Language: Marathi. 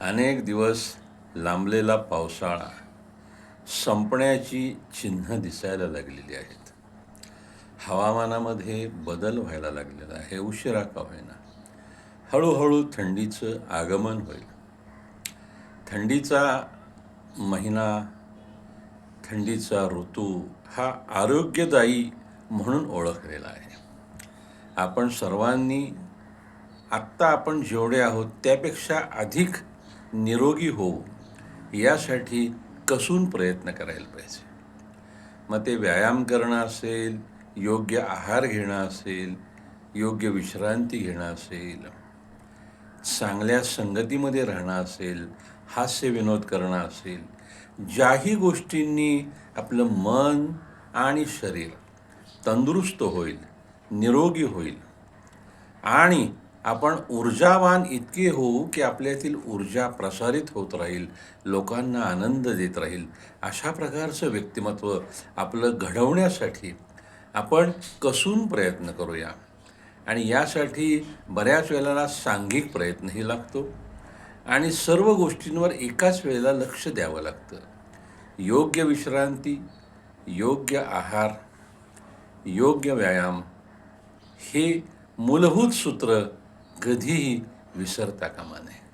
अनेक दिवस लांबलेला पावसाळा संपण्याची चिन्ह दिसायला लागलेली आहेत. हवामानामध्ये बदल व्हायला लागलेला आहे. उशिरा का होईना. हळूहळू थंडीचं आगमन होईल. थंडीचा महिना थंडीचा ऋतू हा आरोग्यदायी म्हणून ओळखलेला आहे. आपण सर्वांनी आत्ता आपण जेवढे आहोत त्यापेक्षा अधिक निरोगी होऊ यासाठी कसून प्रयत्न करायला पाहिजे. मग ते व्यायाम करणं असेल योग्य आहार घेणं असेल योग्य विश्रांती घेणं असेल चांगल्या संगतीमध्ये राहणं असेल हास्य विनोद करणं असेल ज्याही गोष्टींनी आपलं मन आणि शरीर तंदुरुस्त होईल निरोगी होईल आणि आपण ऊर्जावान इतके होऊ की आपल्यातील ऊर्जा प्रसारित होत राहील लोकांना आनंद देत राहील. अशा प्रकारचं व्यक्तिमत्व आपलं घडवण्यासाठी आपण कसून प्रयत्न करूया? आणि यासाठी बऱ्याच वेळेला सांघिक प्रयत्नही लागतो. आणि सर्व गोष्टींवर एकाच वेळेला लक्ष द्यावं लागतं. योग्य विश्रांती योग्य आहार योग्य व्यायाम हे मूलभूत सूत्र कधीही विसरता कामा नये.